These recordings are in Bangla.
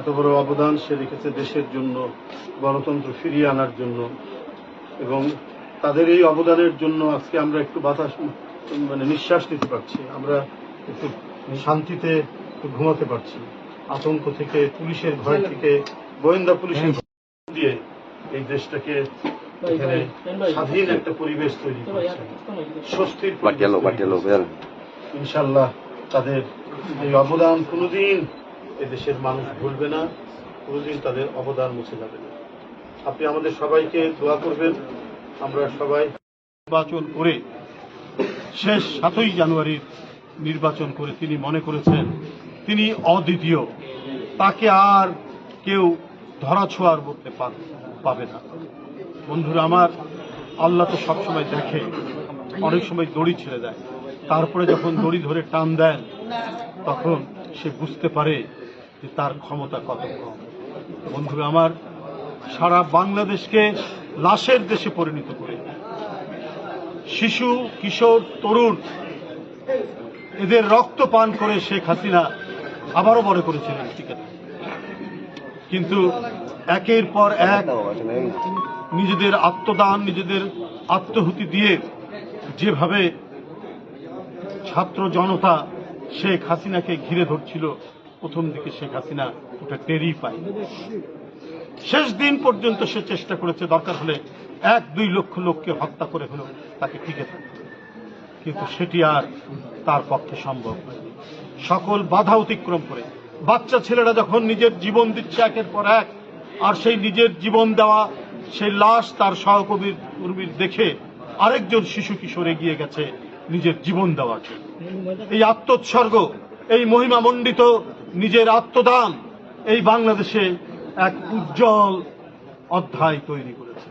এত বড় অবদান সে রেখেছে দেশের জন্য গণতন্ত্র ফিরিয়ে আনার জন্য। এবং তাদের এই অবদানের জন্য আজকে আমরা একটু বাতাস মানে নিঃশ্বাস নিতে পারছি। আমরা একটু শান্তিতে ঘুমাতে পারছি। আতঙ্ক থেকে পুলিশের ভয় থেকে গোয়েন্দা পুলিশের দিয়ে এই দেশটাকে এখানে স্বাধীন একটা পরিবেশ তৈরি করছে। স্বস্তির ইনশাল্লাহ তাদের এই অবদান কোনোদিন এদেশের মানুষ ভুলবে না, কোনোদিন তাদের অবদান মুছে যাবে না। আপনি আমাদের সবাইকে দোয়া করবেন। আমরা সবাই নির্বাচন করে শেষ সাতই জানুয়ারির নির্বাচন করে তিনি মনে করেছেন, তিনি অদ্বিতীয়। তাকে আর কেউ ধরাছোঁয়ার মধ্যে পাবে না। বন্ধুরা, আমার আল্লাহ তো সবসময় দেখে, অনেক সময় দড়ি ছেড়ে দেয়। তারপরে যখন দড়ি ধরে টান দেন, তখন সে বুঝতে পারে যে তার ক্ষমতা কত কম। বন্ধুরা, আমার সারা বাংলাদেশকে লাশের দেশে পরিণত করে শিশু, কিশোর, তরুণ, এদের রক্ত পান করে শেখ হাসিনা আবারও বড় করেছিলেন কিন্তু একের পর এক নিজেদের আত্মদান, নিজেদের আত্মহুতি দিয়ে যেভাবে ছাত্র জনতা শেখ হাসিনাকে ঘিরে ধরছিল প্রথম দিকে শেখ হাসিনা ওটা টেরই পায়। শেষ দিন পর্যন্ত সে চেষ্টা করেছে, দরকার হলে এক, দুই লক্ষ লোককে হত্যা করে হলেও তাকে টিকে থাকতে। কিন্তু সেটি আর তার পক্ষে সম্ভব সকল বাধা অতিক্রম করে বাচ্চা ছেলেরা যখন নিজের জীবন দিচ্ছে একের পর এক, আর সেই নিজের জীবন দেওয়া, সেই লাশ তার সহকর্মীর, কর্মীর দেখে আরেকজন শিশু কিশোর এগিয়ে গেছে নিজের জীবন দেওয়ার এই আত্মোৎসর্গ এই মহিমামণ্ডিত নিজের আত্মদান এই বাংলাদেশে এক উজ্জ্বল অধ্যায় তৈরি করেছে।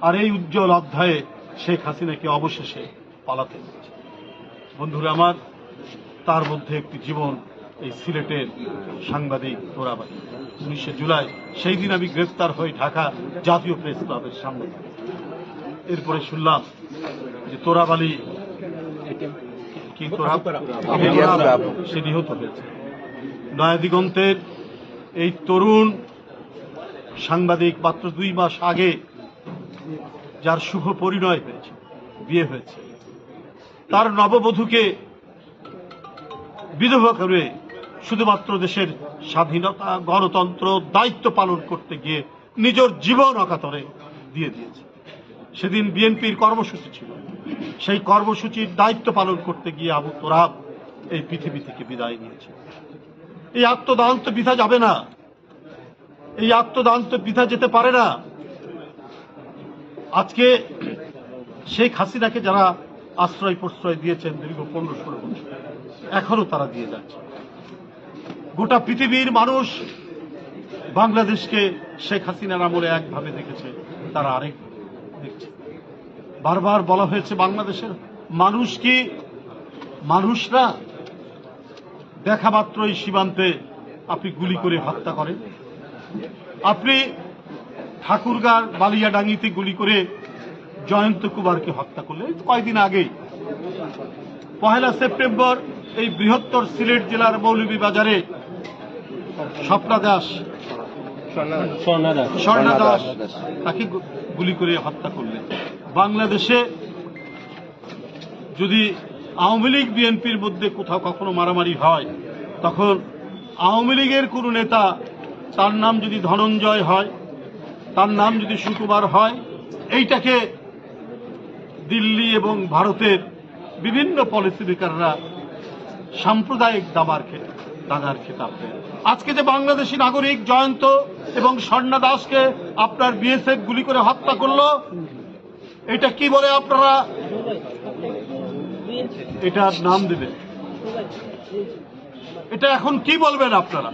আর এই উজ্জ্বল অধ্যায়ে শেখ হাসিনাকে অবশেষে পালাতে হয়েছে। বন্ধুরা আমার, তার মধ্যে একটি জীবন এই সিলেটের সাংবাদিক তোরাবাড়ি। উনিশে জুলাই সেই দিন আমি গ্রেফতার হই ঢাকা জাতীয় প্রেস ক্লাবের সামনে। এরপরে শুনলাম যে তোরাবালি কি তোরা সে নিহত হয়েছে। নয়া দিগন্তের এই তরুণ সাংবাদিক মাত্র দুই মাস আগে যার শুভ পরিণয় হয়েছে বিয়ে হয়েছে। তার নববধূকে বিধবা করে শুধুমাত্র দেশের স্বাধীনতা গণতন্ত্র দায়িত্ব পালন করতে গিয়ে নিজের জীবন অকাতরে দিয়ে দিয়েছে। সেদিন বিএনপির কর্মসূচি ছিল। সেই কর্মসূচির দায়িত্ব পালন করতে গিয়ে আবু তোরাব এই পৃথিবী থেকে বিদায় নিয়েছে এই আত্মদান তো বৃথা যাবে না। এই আত্মদান তো বৃথা যেতে পারে না। আজকে শেখ হাসিনাকে যারা আশ্রয় প্রশ্রয় দিয়েছেন দীর্ঘ পনেরো ষোলো বছর, এখনও তারা দিয়ে যাচ্ছে। গোটা পৃথিবীর মানুষ বাংলাদেশকে শেখ হাসিনার আমলে একভাবে দেখেছে, তারা আরেক দেখছে বারবার বলা হয়েছে বাংলাদেশের মানুষ কি? মানুষরা দেখা মাত্রই সীমান্তে আপনি গুলি করে হত্যা করেন। আপনি ঠাকুরগার বালিয়াডাঙ্গিতে গুলি করে জয়ন্ত কুমারকে হত্যা করলেন। এই কয়দিন আগেই। পহেলা সেপ্টেম্বর এই বৃহত্তর সিলেট জেলার মৌলভীবাজারে স্বপ্না দাস স্বর্ণা দাস তাকে গুলি করে হত্যা করলেন বাংলাদেশে যদি আওয়ামী লীগ বিএনপির মধ্যে কোথাও কখনো মারামারি হয় তখন আওয়ামী লীগের কোনো নেতা তার নাম যদি ধনঞ্জয় হয় তার নাম যদি সুকুমার হয় এইটাকে দিল্লি এবং ভারতের বিভিন্ন পলিসি মেকাররা সাম্প্রদায়িক দাবার খে- দাদার খেতাব দেন আজকে যে বাংলাদেশি নাগরিক জয়ন্ত এবং স্বর্ণা দাসকে আপনার বিএসএফ গুলি করে হত্যা করল। এটা কি বলে আপনারা? এটা নাম দেবে এটা এখন কি বলবেন আপনারা?